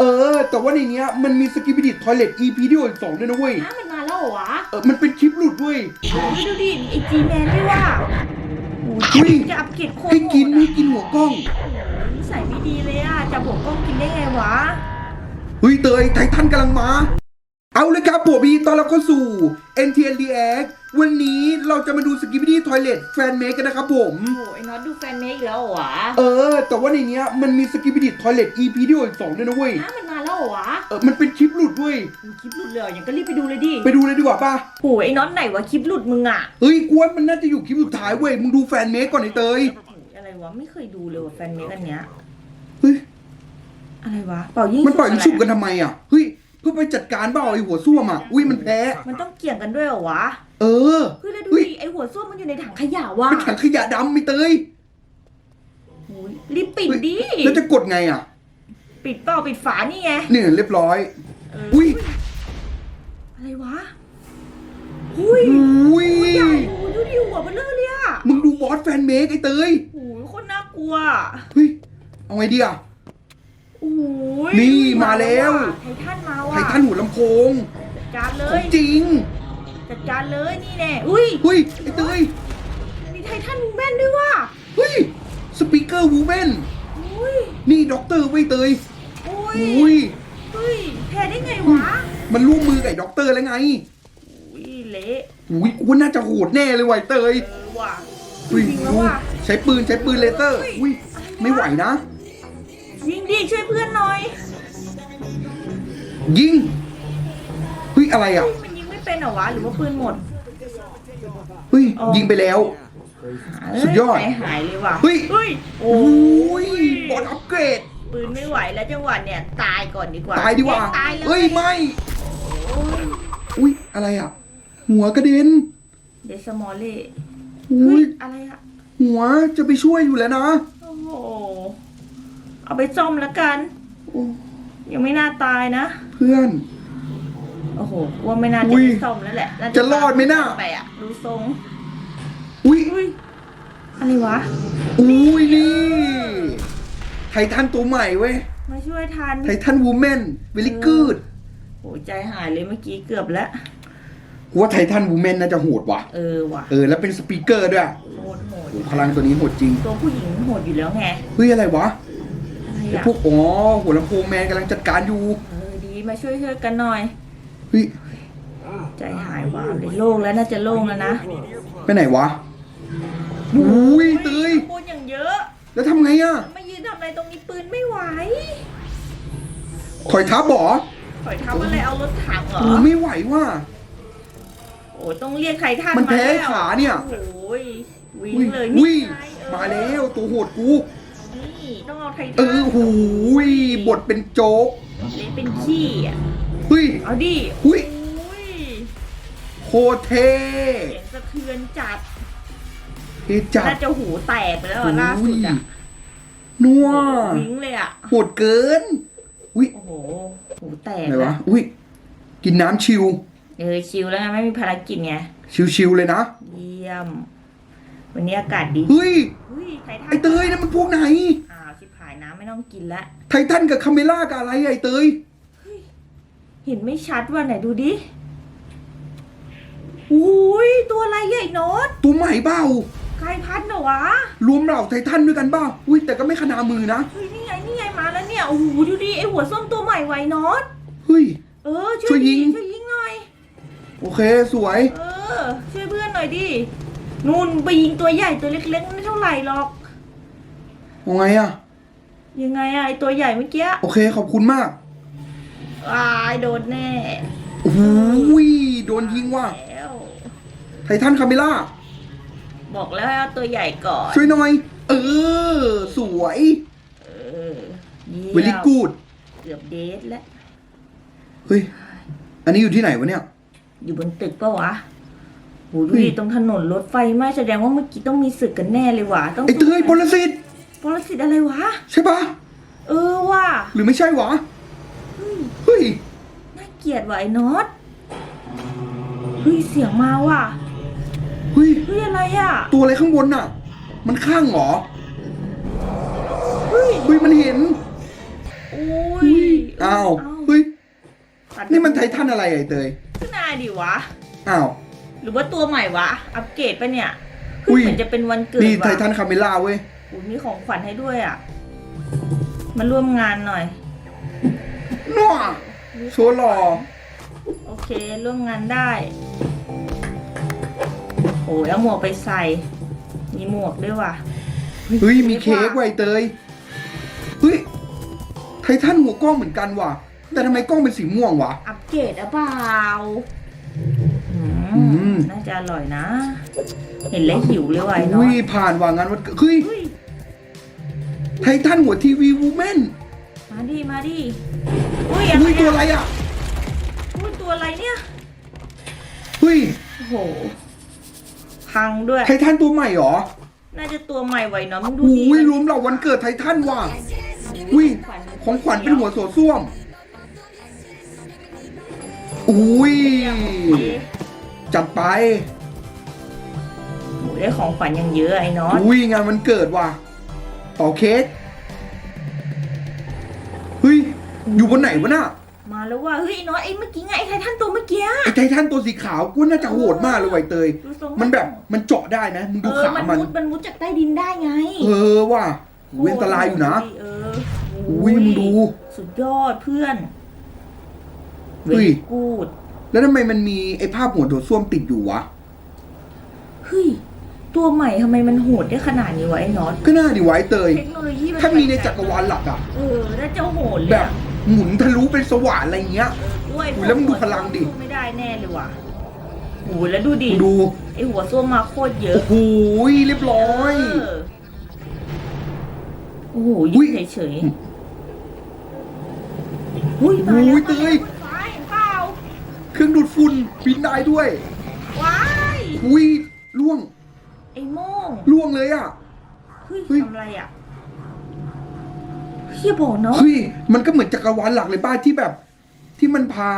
เออ แต่ว่าในเนี้ยมันมีสกิป i ดิ t ทอยเลต EP ที่อีกสองด้วยนะเว้ยน้ำมันมาแล้วเหรอวะเออ มันเป็นคลิปหลุดเว้ยโอ้ยดูดิมีไอจีแมนด้วยว่ะโอ้เฮ้ยยจะอัปเกรดโคตรให้กินโหดให้อะกินหัวกล้อง นิสัยไม่ดีเลยอะจะบอกกล้องกินได้ไงวะ เฮ้ยเตยไททันกำลังมา เอาเลยครับผมพี่ตอนรับเข้าสู่ NTN React วันนี้เราจะมาดูสกิป i ดิ t ทอยเลตแฟนเมกกันนะครับผม โอ้ยไอ้น็อตดูแฟนเมกอีกแล้วเหรอวะเออ แต่ว่าในเนี้ยมันมีสกิป i ดิ t ทอยเลต EP ที่อีกสองด้วยนะเว้ยน้ำมันมาแล้วเหรอวะเออมันเป็นคลิปหลุดเว้ยโอ้ยคลิปหลุดเลยเหรอยังก็รีบไปดูเลยดิไปดูเลยดีกว่าป่ะโอ้ยไอ้น็อตไหนวะคลิปหลุดมึงอะเฮ้ยกวนมันน่าจะอยู่คลิปสุดท้ายเว้ยมึงดูแฟนเมกก่อนไอ้เตยโอ้ยอะไรวะไม่เคยดูเลยว่ะแฟนเมกอันเนี้ยเฮ้ยอะไรวะเป่ายิ่งมันปล่อยฉุลูกชุบกันทำไมอะเฮ้ย เพื่อไปจัดการเปล่าไอ้หัวส้วมอะอุ้ยมันแพ้มันต้องเกี่ยงกันด้วยเหรอวะ เออเฮ้ยแล้วดูเฮ้ยดิไอหัวส้วมมันอยู่ในถังขยะว่ะเป็นถังขยะดำไอ้เตยโอ้ยรีบปิดเฮ้ยดิแล้วจะกดไงอะ ปิดเปล่าปิดฝานี่ไงเนี่ยเรียบร้อยเอออุ้ยอะไรวะหุ้ยอุ้ยใหญ่โอ้ยดูดิหัวเบลเลอร์เลยอะมึงดูบอสแฟนเมกไอ้เตยโอ้ยโคนน่ากลัวเฮ้ยเอาไงดีอะโอ้ยนี่มาแล้วไททัน มาว่ะไททันหัวลำโพงจัดการเลขอย งจริงจัดการเลยนี่แน่อุ้ยเฮ้ยไอ้เตยมีไททันมูแมนด้วยว่ะเฮ้ยสปีกเกอร์วูแมนอุ้ยนี่ด็อกเตอร์ไว้ยเตยอุ้ยอุ้ยเฮ้ยแพ้ได้ไงวะมันร่วมมือกับไอ้ด็อกเตอร์แล้วไงอุ้ยเละอุ้ยกูว่าน่าจะโหดแน่เลยว่ะไอ้เตย เออว่ะอุ้ยจริงแล้วดูว่ะ ใช้ปืนใช้ปืนเลเซอร์ อุ้ย ไม่ไหวนะ ยิงดิช่วยเพื่อนหน่อย ยิงเฮ้ยอะไรอะ มันยิงไม่เป็นเหรอวะ หรือว่าปืนหมดเฮ้ยอ๋อยิงไปแล้ว สุดยอดใจหายเลยว่ะเฮ้ย เฮ้ยโอ้โอ้ยบอลอัปเกรด ปืนไม่ไหวแล้วจังหวะเนี่ยตายก่อนดีกว่าตายดีกว่าตายเลยเฮ้ยไม่ โอ้ยอุ้ยอะไรอะ หัวกระเด็นเดสมอลเล่อุ้เฮ้ยยอะไรอะหัวจะไปช่วยอยู่แล้วนะ โอ้โหเอาไปซ่อมแล้วกัน โอ้ ยังไม่น่าตายนะ เพื่อน โอ้โหว่าไม่น่าอุ้จะยได้ซ่อมแล้วแหละน่าจะรอดไหมน่ะ ไปอะดูทรงอุ้ยอุ้ยอะไรวะ อุ้ยนี่ ไททันตัวใหม่เว้ย มาช่วยทันไททันวูแมนเวลิกูดโอ้ใจหายเลยเมื่อกี้เกือบแล้ว กูว่าไททันวูแมนน่าจะโหดว่ะ เออว่ะเออ แล้วเป็นสปีกเกอร์ด้วยโหดโหดโอ้พลังตัวนี้โหดจริง ตัวผู้หญิงโหดอยู่แล้วไง เฮ้ยอะไรวะ อะไรไอ้อะพวกอ๋อหัวลำโพงแมนกำลังจัดการอยู่เออดีมาช่วยช่วยกันหน่อย เฮ้ยใจหายวาบเลยโล่งแล้วน่าจะโล่งแล้วนะไปไหนวะอุ้ยเตยพูดอย่างเยอะ แล้วทำไงอะมายืนทำอะไรตรงนี้ปืนไม่ไหวถอยทับบ่อถอยทำอะไรเอารถถังเหรอโอ้ไม่ไหวว่ะโอ้ต้องเรียกใครท่านมันแพ้าล้วขาเนี่ยโอ้ยวิ่งอุ้ยเลยอุ้ยนี่ไงเออมาแล้วตัวโหดกูนี่ ต้องเอาไทเอทันอหูยบทเป็นโจ๊กเละเป็นขี้อะเฮ้ยเอาดิอุ้ยอุ้ยโคตรเท่เสียงสะเทือนจัดเท่จัดน่าจะหูแตกไปแล้วอะล่าสุดอะนัววิ่งเลยอะโหดเกินอุ้ยโอ้โหหูแตกไหนวะอะอุ้ยกินน้ำชิว เออชิลแล้วไงไม่มีภารกิจไงชิวๆเลยนะ เยี่ยม วันนี้อากาศดีเฮ้ยเฮ้ยไททันไอเตยนั่นมันพวกไหนอ้าวชิบหาย น้ำไม่ต้องกินละไททันกับคาเมล่ากับอะไรอะไอเตยเห็นไม่ชัดว่าไหนดูดิอุ้ยตัวอะไรใหญ่โนตตัวใหม่เปล่ากลายพันธุ์เหรอวะรวมเหล่าไททันด้วยกันเปล่าอุ้ยแต่ก็ไม่ขนามือนะเฮ้ยนี่ไงนี่ไงมาแล้วเนี่ยโอ้โหดูดิไอหัวส้มตัวใหม่ไวโนตเฮ้ย เออช่ช่ววยยยิยิงงช่วยยิงหน่อย โอเคสวย เออ ช่วยเพื่อนหน่อยดินู่นไปยิงตัวใหญ่ตัวเล็กๆไม่เท่าไหร่หรอกเอาไงอะ ยังไงอะไอตัวใหญ่เมื่อกี้โอเคขอบคุณมากวายโดนแน่โอ้โหยโดนยิงว่ะแล้วไททันคาเมล่าบอกแล้วให้เอาตัวใหญ่ก่อนช่วยหน่อย เออ สวยเออเยี่ยมเวลิกูดเกือบเดทแล้ว เฮ้ย อันนี้อยู่ที่ไหนวะเนี่ย อยู่บนตึกปะวะโหดูเฮ้ดิยตรงถนนรถไฟไหมแสดงว่าเมื่อกี้ต้องมีศึกกันแน่เลยว่ะต้องไอเตยปรสิตปรสิตอะไรวะ ใช่ปะเออว่ะ หรือไม่ใช่วะเฮ้ยเฮ้ย น่าเกลียดว่ะไอ้น็อตเฮ้ยเสียงมาว่ะเฮ้ย เฮ้ยอะไรอะตัวอะไรข้างบนน่ะ มันข้างเหรอ เฮ้ยเฮ้ย มันเห็นโอุ้ยอ้าวเเฮ้ย ตัดนี่มันไททันอะไรไอ้เตย ขึ้นมาดิวะ อ้าว หรือว่าตัวใหม่วะ อัปเกรดปะเนี่ยอุ้ขึ้นยเหมือนจะเป็นวันเกิดนี่วะไททันคาเมล่าเว้ยอุ้ยมีของขวัญให้ด้วยอะ มาร่วมงานหน่อย นัวโชว์หล่อโอเค ร่วมงานได้ โอ้ยเอาหมวกไปใส่ มีหมวกด้วยว่ะเฮ้ยมีเค้กไว้เตยเฮ้ยไททันหัวกล้องเหมือนกันว่ะ แต่ทำไมกล้องเป็นสีม่วงวะ อัปเกรดหรือเปล่าอือืมมน่าจะอร่อยนะ เห็นแล้วหิวเลยว่ะไอ้เนาะอุ้ยผ่านว่ะงานวันเกิดเฮ้ย เฮ้ย ไททันหัวทีวีวูแมนมาดิมาดิอุ้ยอะไรอุ้ยตัวอะไรอะอะอุ้ยตัวอะไรเนี่ยเฮ้ยโอ้โหพังด้วย ไททันตัวใหม่เหรอ น่าจะตัวใหม่ไว้เนาะมึงดูโอ้ดิยรวมเหล่าวันเกิดไททันว่ะอุ้ยของขวัญเป็นหัวโสดส้วมอุ้ยจัดไปโอ้โหได้ของขวัญยังเยอะไอ้เนาะอุ้ยงานวันเกิดว่ะ เป่าเค้กเฮ้ย อยู่บนไหนวะน่ะมาแล้วว่าเฮ้ยไอ้เนาะไอ้เมื่อกี้ไงไอ้ไททันตัวเมื่อกี้ไอ้ไททันตัวสีขาวกูน่าจะโหดมากเลยไวะไอ้เตย ดูทรงมันแบบมันเจาะได้นะมึงเอดูอขามันมัน มุดมันมุดจากใต้ดินได้ไงเออว่ะเว้นตรายอยู่นะเอออุ้ยมึงดู สุดยอดเพื่อนเฮ้ย กูดแล้วทำไมมันมีไอ้ภาพหัวโดดส้วมติดอยู่วะ เฮ้ย ตัวใหม่ทำไมมันโหดได้ขนาดนี้วะไอ้น็อตก็น่าดีไวะไอ้เตย เทคโนโลยีมันถ้ามีในไปไจักรวาลหลักอะเออน่าจะโหดเลยแบบอะหมุนทะลุเป็นสว่านอะไรเงี้ย ด้วยอุ้ยแล้วมึงดูพลังดิสู้ไม่ได้แน่เลยว่ะโอ้ยแล้วดูดิดูไอหัวส้วมมาโคตรเยอะโอ้โหเรียบร้อย เอโอ้โหอุ้ยิย งเฉยๆอุ้ยมาแล้วอุ้ยเตยมาแล้วเห็นเปล่าเครื่องดูดฝุ่นบินได้ด้วยว้ายอุ้ยล่วง ไอ้โม่งล่วงเลยอะเฮ้ยเฮ้ย ทำอะไรอะเฮียบอกเนาะเฮ้ยมันก็เหมือนจักรวาลหลักเลยบ้าที่แบบ ที่มันพา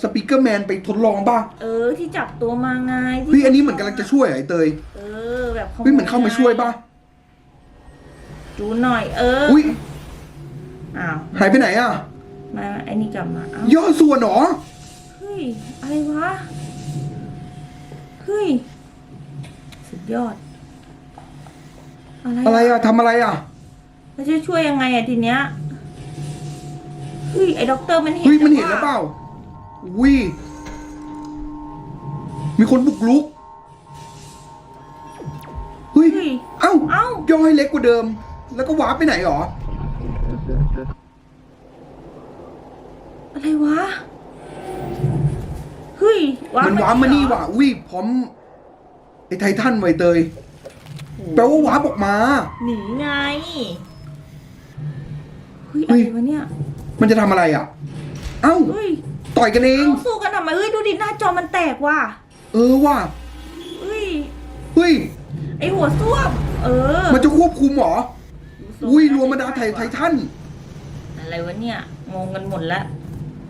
สปีกเกอร์แมนไปทดลองป่ะเออที่จับตัวมาไงที่เฮ้ยอันนี้เหมือนกำลังจะช่วยเหรอไอ้เตยเออแบบขโเฮ้ยเหมือนเข้ามาช่วยป่ะดูหน่อยเอออุ้ยอ้าวหายไปไหนอะมาไอ้นี่กลับมาเอ้าย่อส่วนเหรอเฮ้ยอะไรวะเฮ้ยสุด ยอด อะไรอะไรอะทำอะไรอะแล้วจะช่วยยังไงอะทีเนี้ยเฮ้ยไอ้ด็อกเตอร์มันเห็นเฮ้ยมันเห็นแล้วเปล่าอุ้ยมีคนบุกลุกเฮ้ยเฮ้ยเอ้าเอ้าย่อให้เล็กกว่าเดิม แล้วก็วาร์ปไปไหนหรออะไรวะเฮ้ยมันวาร์ปมานี่ว่ะอุ้ยพร้อม ไอ้ไททันไวเตย แปลว่าวาร์ปออกมา หนีไงเฮ้ยเฮ้อะไรยวะเนี่ยมันจะทำอะไรอะ เอ้า เฮ้ยต่อยกันเองเอาสู้กันทำไมเฮ้ยดูดิหน้าจอมันแตกว่ะเออว่ะเฮ้ยเฮ้ย ไอหัวส้วมเออมันจะควบคุมเหรอดูทรงอุ้ยน่รวมบรรดาไทไททันอะไรวะเนี่ยงงกันหมดแล้ว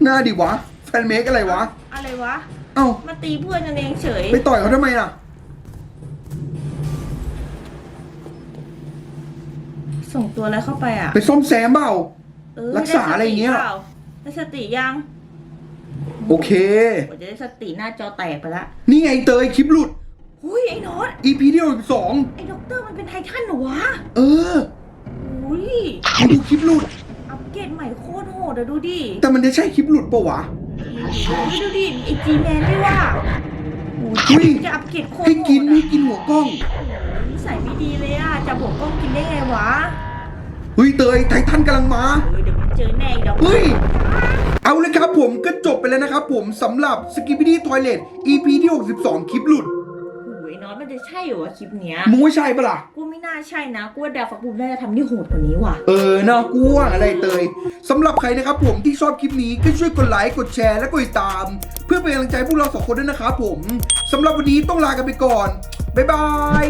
หน้าดิวะ แฟนเมกอะไรวะ อะไรวะ เอ้า มาตีเพื่อนกันเองเฉย ไปต่อยเขาทำไมอะ ส่งตัวอะไรเข้าไปอะไปซ่อมแซมเปล่า เออรักษาอะไรอย่างเงี้ย ได้สติปล่าได้สติยังโอเค กว่าจะได้สติหน้าจอแตกไปละนี่ไงเตยคลิปหลุด หุ้ยไอ้น็อต EP ที่สองไอ้ด็อกเตอร์มันเป็นไททันเหรอวะเอออุ้ยมาดูคลิปหลุด อัปเกรดใหม่โคตรโหดอะดูดิ แต่มันจะใช่คลิปหลุดปะวะเฮ้ยดูดิไอจีแมนด้วยว่ะโอ้เฮ้ยจะอัปเกรดโคตรให้กินโหดให้อะกินหัวกล้อง นิสัยไม่ดีเลยอะจับหัวกล้องกินได้ไงวะ เฮ้ยเตยไททันกำลังมา เออเดี๋ยวมันเจอแน่อีกดอกเฮ้ย เอาเลยครับผมก็จบไปแล้วนะครับผมสำหรับ s k i p p y d y Toilet EP ที่ 62 คลิปหลุดโอ้ยน็อตมันจะใช่เหรอวะคลิปเนี้ยมึงว่าใช่ปะล่ะ กูไม่น่าใช่นะ กูว่าดาวฝักบุญน่าจะทำที่โหดกว่านี้ว่ะ เออเนาะกูว่าอะไรเตยสำหรับใครนะครับผมที่ชอบคลิปนี้ก็ช่วยกดไลค์กดแชร์และกดติดตาม เพื่อเป็นกำลังใจให้พวกเราสองคนด้วยนะครับผมสำหรับวันนี้ต้องลากันไปก่อน บ๊ายบาย